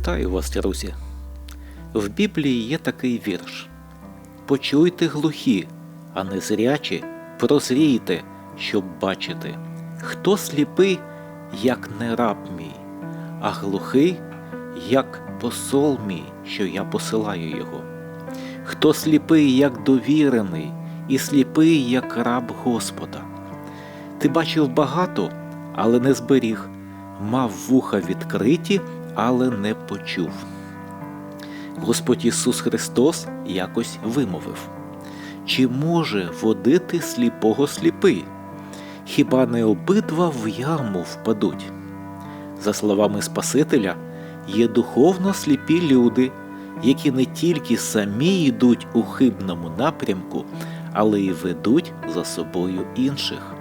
Вітаю вас, друзі! В Біблії є такий вірш: Почуйте глухі, а не зрячі, прозрійте, щоб бачити. Хто сліпий, як не раб мій, а глухий, як посол мій, що я посилаю його. Хто сліпий, як довірений, і сліпий, як раб Господа. Ти бачив багато, але не зберіг, мав вуха відкриті, але не почув. Господь Ісус Христос якось вимовив Чи може водити сліпого сліпий? Хіба не обидва в яму впадуть? За словами Спасителя, є духовно сліпі люди, які не тільки самі йдуть у хибному напрямку, але й ведуть за собою інших.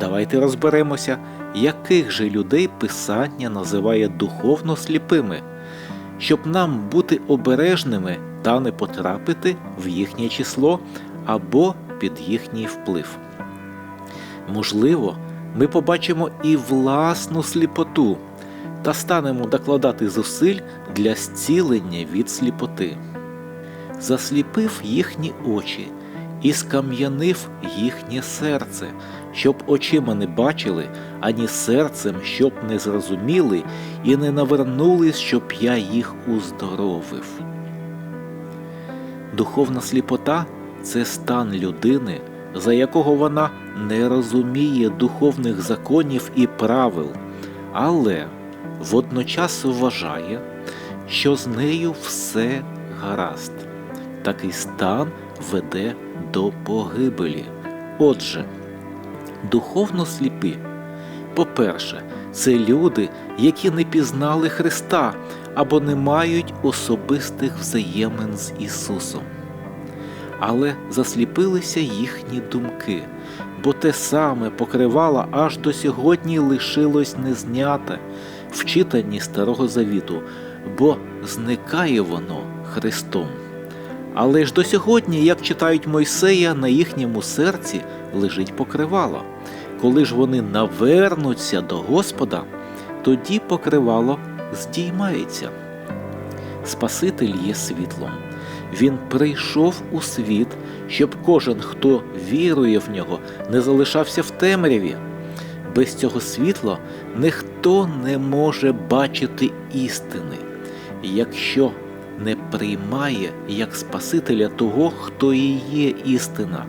Давайте розберемося, яких же людей Писання називає духовно сліпими, щоб нам бути обережними та не потрапити в їхнє число або під їхній вплив. Можливо, ми побачимо і власну сліпоту та станемо докладати зусиль для зцілення від сліпоти. Засліпив їхні очі і скам'янив їхнє серце, щоб очима не бачили, ані серцем, щоб не зрозуміли, і не навернулись, щоб я їх уздоровив. Духовна сліпота це стан людини, за якого вона не розуміє духовних законів і правил, але водночас вважає, що з нею все гаразд. Такий стан веде до погибелі. Отже, духовно сліпі. По-перше, це люди, які не пізнали Христа або не мають особистих взаємин з Ісусом. Але засліпилися їхні думки, бо те саме покривало аж до сьогодні лишилось незнята в читанні Старого Завіту, бо зникає воно Христом. Але ж до сьогодні, як читають Мойсея, на їхньому серці лежить покривало. Коли ж вони навернуться до Господа, тоді покривало здіймається. Спаситель є світлом. Він прийшов у світ, щоб кожен, хто вірує в нього, не залишався в темряві. Без цього світла ніхто не може бачити істини. Якщо не приймає як Спасителя того, хто і є істина.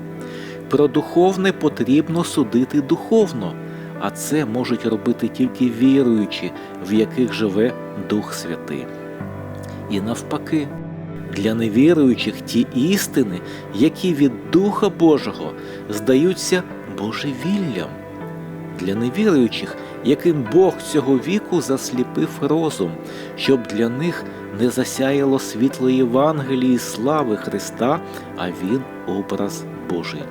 Про духовне потрібно судити духовно, а це можуть робити тільки віруючі, в яких живе Дух Святий. І навпаки, для невіруючих ті істини, які від Духа Божого здаються божевіллям. Для невіруючих, яким Бог цього віку засліпив розум, щоб для них не засяяло світло Євангелії слави Христа, а Він образ Божий.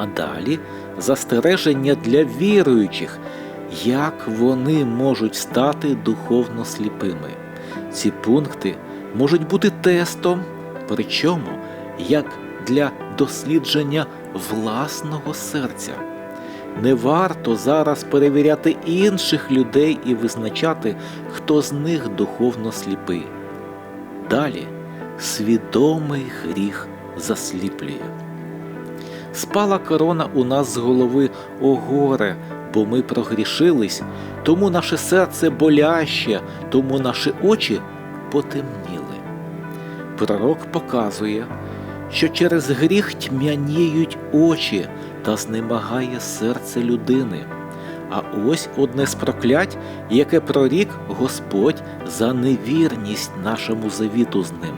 А далі застереження для віруючих, як вони можуть стати духовно сліпими. Ці пункти можуть бути тестом, причому як для дослідження власного серця. Не варто зараз перевіряти інших людей і визначати, хто з них духовно сліпий. Далі свідомий гріх засліплює. Спала корона у нас з голови о горе, бо ми прогрішились, тому наше серце боляще, тому наші очі потемніли. Пророк показує, що через гріх тьмяніють очі та знемагає серце людини. А ось одне з проклять, яке прорік Господь за невірність нашому завіту з ним.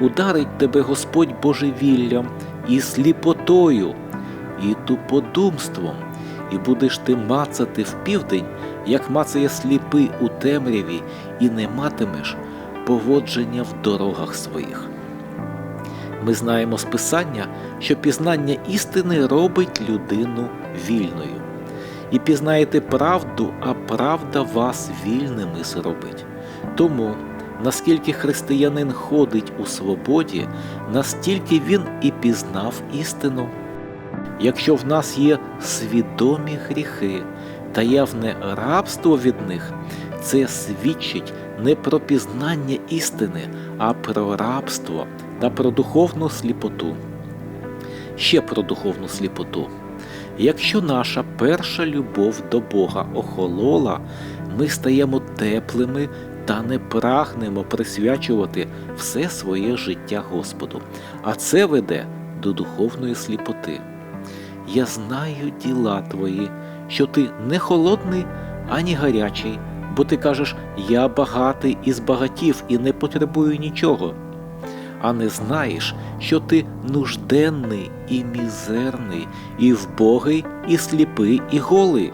Ударить тебе Господь божевіллям і сліпотою, і туподумством, і будеш ти мацати в південь, як мацає сліпий у темряві, і не матимеш поводження в дорогах своїх. Ми знаємо з Писання, що пізнання істини робить людину вільною. І пізнаєте правду, а правда вас вільними зробить. Тому, наскільки християнин ходить у свободі, настільки він і пізнав істину. Якщо в нас є свідомі гріхи та явне рабство від них, Це свідчить не про пізнання істини, а про рабство та про духовну сліпоту. Ще про духовну сліпоту. Якщо наша перша любов до Бога охолола, ми стаємо теплими та не прагнемо присвячувати все своє життя Господу, а це веде до духовної сліпоти. Я знаю діла твої, що ти не холодний ані гарячий, бо ти кажеш, я багатий і збагатів і не потребую нічого. А не знаєш, що ти нужденний і мізерний, і вбогий, і сліпий, і голий.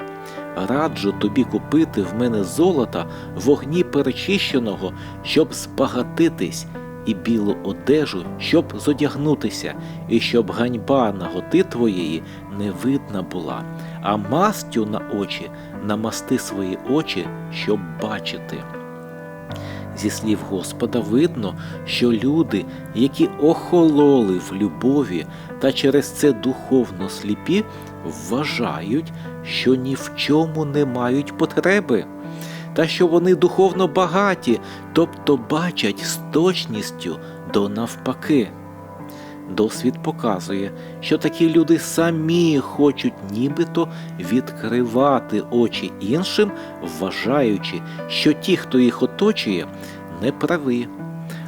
Раджу тобі купити в мене золота вогні перечищеного, щоб збагатитись, і білу одежу, щоб зодягнутися, і щоб ганьба наготи твоєї не видна була, а мастю на очі намасти свої очі, щоб бачити. Зі слів Господа видно, що люди, які охололи в любові та через це духовно сліпі, вважають, що ні в чому не мають потреби, та що вони духовно багаті, тобто бачать з точністю до навпаки. Досвід показує, що такі люди самі хочуть нібито відкривати очі іншим, вважаючи, що ті, хто їх оточує, не праві,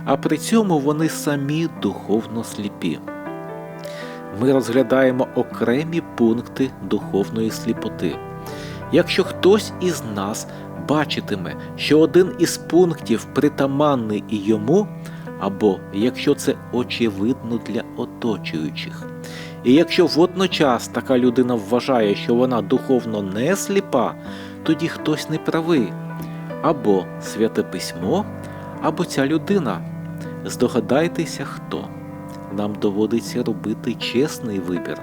а при цьому вони самі духовно сліпі. Ми розглядаємо окремі пункти духовної сліпоти. Якщо хтось із нас бачитиме, що один із пунктів притаманний і йому, або якщо це очевидно для оточуючих. І якщо водночас така людина вважає, що вона духовно не сліпа, тоді хтось не правий, або святе письмо, або ця людина. Здогадайтеся, хто. Нам доводиться робити чесний вибір.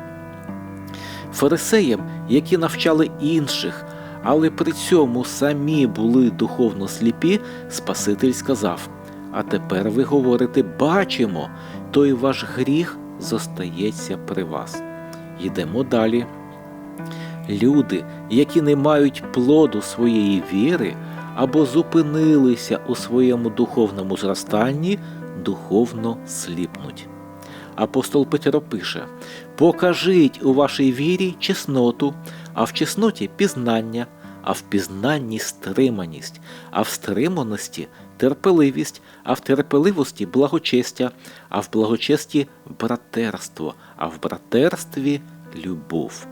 Фарисеям, які навчали інших, але при цьому самі були духовно сліпі, Спаситель сказав: А тепер ви говорите, бачимо, той ваш гріх зостається при вас. Йдемо далі. Люди, які не мають плоду своєї віри або зупинилися у своєму духовному зростанні, духовно сліпнуть. Апостол Петро пише: Покажіть у вашій вірі чесноту, а в чесноті пізнання, а в пізнанні стриманість, а в стриманості терпеливість, а в терпеливості благочестя, а в благочесті братерство, а в братерстві любов.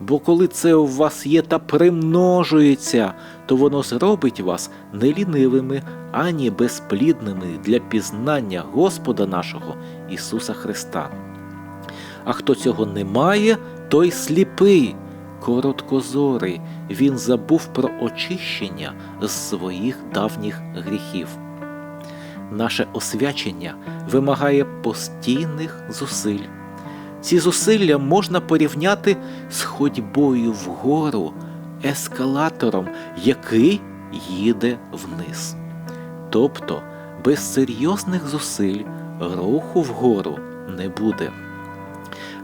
Бо коли це у вас є та примножується, то воно зробить вас не лінивими, ані безплідними для пізнання Господа нашого Ісуса Христа. А хто цього не має, той сліпий, короткозорий, він забув про очищення з своїх давніх гріхів. Наше освячення вимагає постійних зусиль. Ці зусилля можна порівняти з ходьбою вгору, ескалатором, який їде вниз. Тобто без серйозних зусиль руху вгору не буде.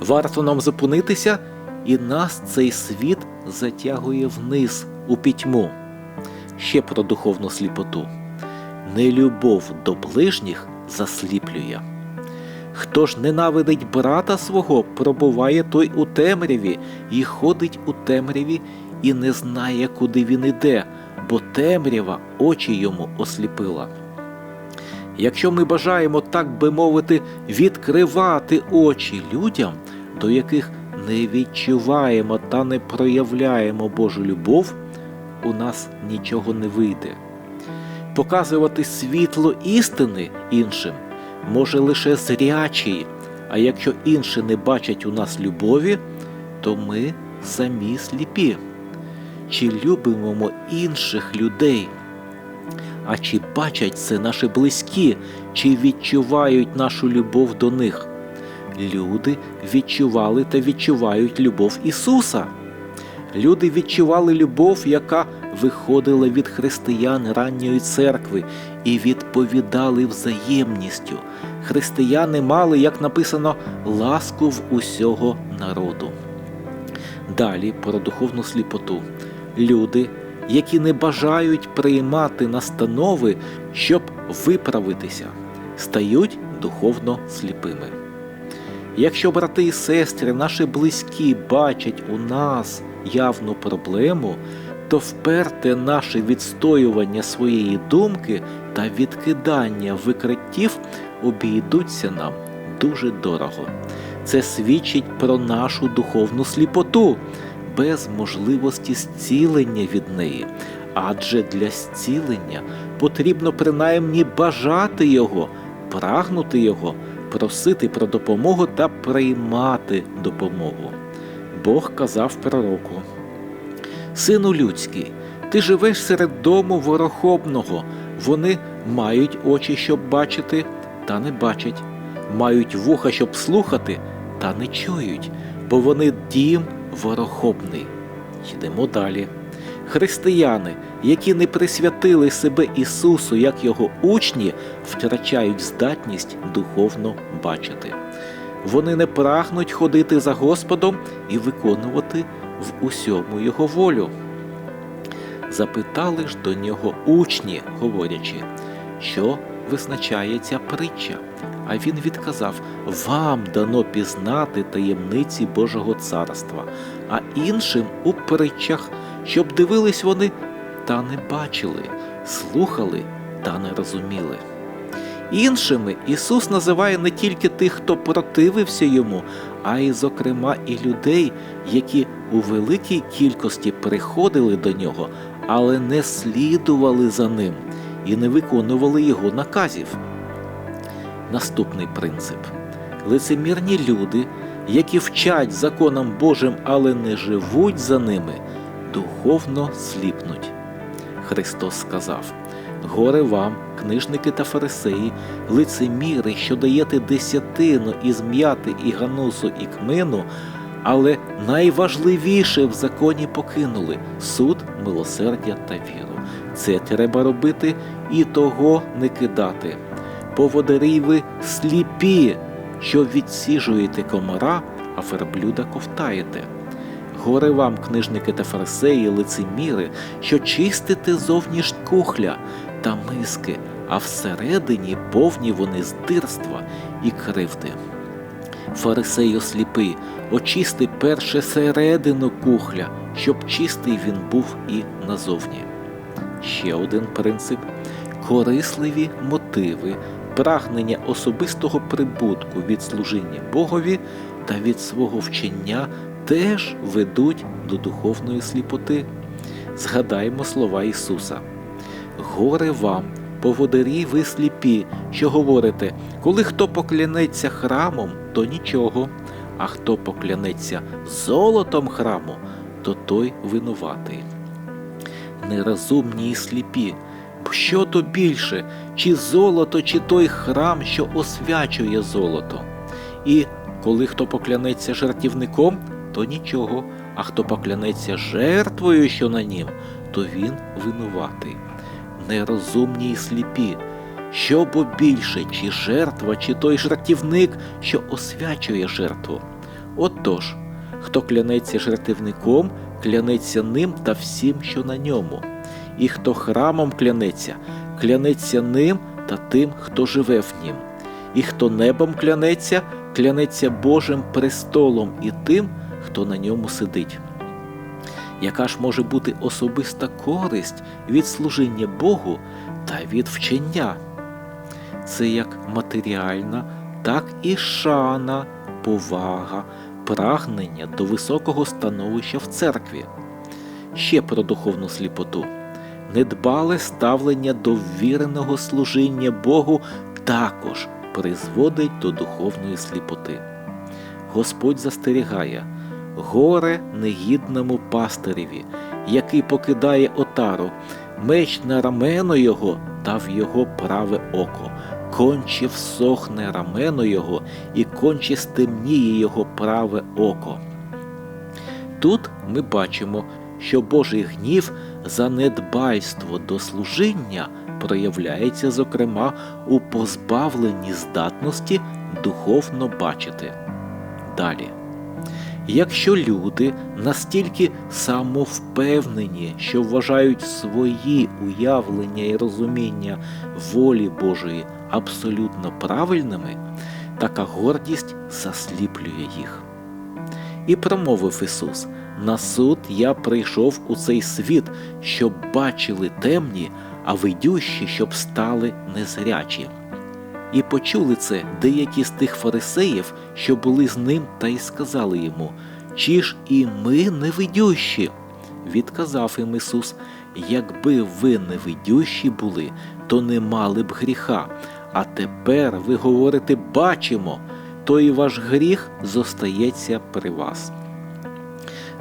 Варто нам зупинитися, і нас цей світ затягує вниз у пітьму. Ще про духовну сліпоту. Нелюбов до ближніх засліплює. Хто ж ненавидить брата свого, пробуває той у темряві і ходить у темряві і не знає, куди він іде, бо темрява очі йому осліпила. Якщо ми бажаємо, так би мовити, відкривати очі людям, до яких не відчуваємо та не проявляємо Божу любов, у нас нічого не вийде. Показувати світло істини іншим може лише зрячий, а якщо інші не бачать у нас любові, то ми самі сліпі. Чи любимо інших людей? А чи бачать це наші близькі, чи відчувають нашу любов до них? Люди відчували та відчувають любов Ісуса. Люди відчували любов, яка виходила від християн ранньої церкви, і відповідали взаємністю. Християни мали, як написано, ласку в усього народу. Далі про духовну сліпоту. Люди, які не бажають приймати настанови, щоб виправитися, стають духовно сліпими. Якщо брати і сестри, наші близькі бачать у нас явну проблему, то вперте наше відстоювання своєї думки та відкидання викриттів обійдуться нам дуже дорого. Це свідчить про нашу духовну сліпоту без можливості зцілення від неї. Адже для зцілення потрібно принаймні бажати його, прагнути його, просити про допомогу та приймати допомогу. Бог казав пророку: Сину людський, ти живеш серед дому ворохобного, вони мають очі, щоб бачити, та не бачать, мають вуха, щоб слухати, та не чують, бо вони дім ворохобний. Йдемо далі. Християни, які не присвятили себе Ісусу як Його учні, втрачають здатність духовно бачити. Вони не прагнуть ходити за Господом і виконувати в усьому Його волю. Запитали ж до нього учні, говорячи, що визначає ця притча. А він відказав: Вам дано пізнати таємниці Божого царства, а іншим у притчах, щоб дивились вони та не бачили, слухали та не розуміли. Іншими Ісус називає не тільки тих, хто противився йому, а й, зокрема, і людей, які у великій кількості приходили до нього, але не слідували за ним і не виконували його наказів. Наступний принцип: лицемірні люди, які вчать законам Божим, але не живуть за ними, духовно сліпнуть. Христос сказав: Горе вам, книжники та фарисеї, лицеміри, що даєте десятину із м'яти і ганусу і кмину, але найважливіше в законі покинули суд, милосердя та віру. Це треба робити і того не кидати. Поводарі ви сліпі, що відсіжуєте комара, а верблюда ковтаєте. Горе вам, книжники та фарисеї, лицеміри, що чистите зовніш кухля та миски, а всередині повні вони здирства і кривди. Фарисею сліпий, очисти перше середину кухля, щоб чистий він був і назовні. Ще один принцип корисливі мотиви, прагнення особистого прибутку від служіння Богові та від свого вчення теж ведуть до духовної сліпоти. Згадаймо слова Ісуса. Горе вам, поводарі ви сліпі, що говорите, коли хто поклянеться храмом, то нічого, а хто поклянеться золотом храму, то той винуватий. Нерозумні і сліпі, що то більше, чи золото, чи той храм, що освячує золото. І коли хто поклянеться жертівником, то нічого, а хто поклянеться жертвою, що на нім, то він винуватий. Нерозумні й сліпі, що бо більше, чи жертва, чи той жертівник, що освячує жертву. Отож, хто клянеться жертівником, клянеться ним та всім, що на ньому, і хто храмом клянеться, клянеться ним та тим, хто живе в нім, і хто небом клянеться, клянеться Божим престолом і тим, хто на ньому сидить. Яка ж може бути особиста користь від служіння Богу та від вчення? Це як матеріальна, так і шана, повага, прагнення до високого становища в церкві. Ще про духовну сліпоту. Недбале ставлення до ввіреного служіння Богу також призводить до духовної сліпоти. Господь застерігає горе негідному пастиреві, який покидає отару, меч на рамено його та в його праве око, конче всохне рамено його і конче стемніє його праве око. Тут ми бачимо, що Божий гнів за недбайство до служіння проявляється, зокрема, у позбавленні здатності духовно бачити. Далі. Якщо люди настільки самовпевнені, що вважають свої уявлення і розуміння волі Божої абсолютно правильними, така гордість засліплює їх. І промовив Ісус: На суд я прийшов у цей світ, щоб бачили темні, а видющі, щоб стали незрячі. І почули це деякі з тих фарисеїв, що були з ним, та й сказали йому: Чи ж і ми невидющі? Відказав їм Ісус: Якби ви невидющі були, то не мали б гріха. А тепер ви говорите бачимо, то і ваш гріх зостається при вас.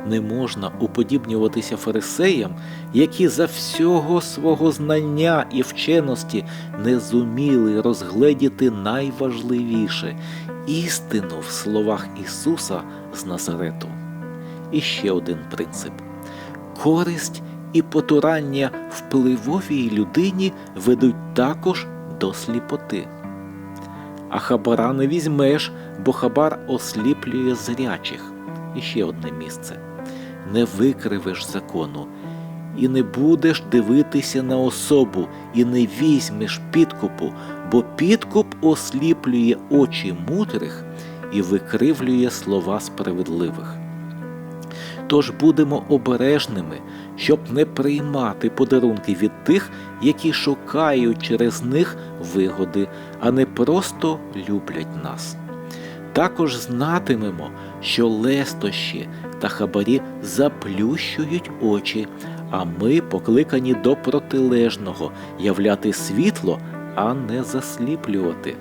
Не можна уподібнюватися фарисеям, які за всього свого знання і вченості не зуміли розгледіти найважливіше істину в словах Ісуса з Назарету. І ще один принцип: користь і потурання впливовій людині ведуть також до сліпоти. А хабара не візьмеш, бо хабар осліплює зрячих. І ще одне місце не викривиш закону, і не будеш дивитися на особу, і не візьмеш підкупу, бо підкуп осліплює очі мудрих і викривлює слова справедливих. Тож будемо обережними, щоб не приймати подарунки від тих, які шукають через них вигоди, а не просто люблять нас. Також знатимемо, що лестощі та хабарі заплющують очі, а ми покликані до протилежного являти світло, а не засліплювати.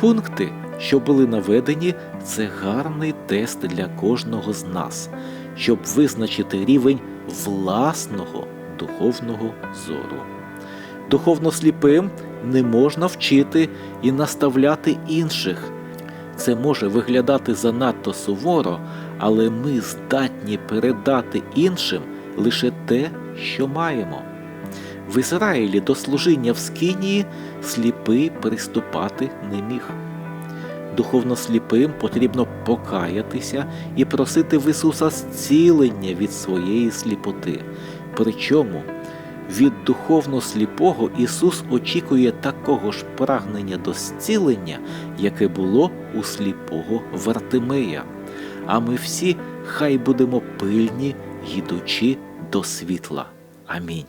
Пункти, що були наведені, це гарний тест для кожного з нас, щоб визначити рівень власного духовного зору. Духовно сліпим не можна вчити і наставляти інших. Це може виглядати занадто суворо, але ми здатні передати іншим лише те, що маємо. В Ізраїлі до служіння в Скинії сліпий приступати не міг. Духовно сліпим потрібно покаятися і просити в Ісуса зцілення від своєї сліпоти. Причому від духовно сліпого Ісус очікує такого ж прагнення до зцілення, яке було у сліпого Вартимея. А ми всі хай будемо пильні, йдучи до світла. Амінь.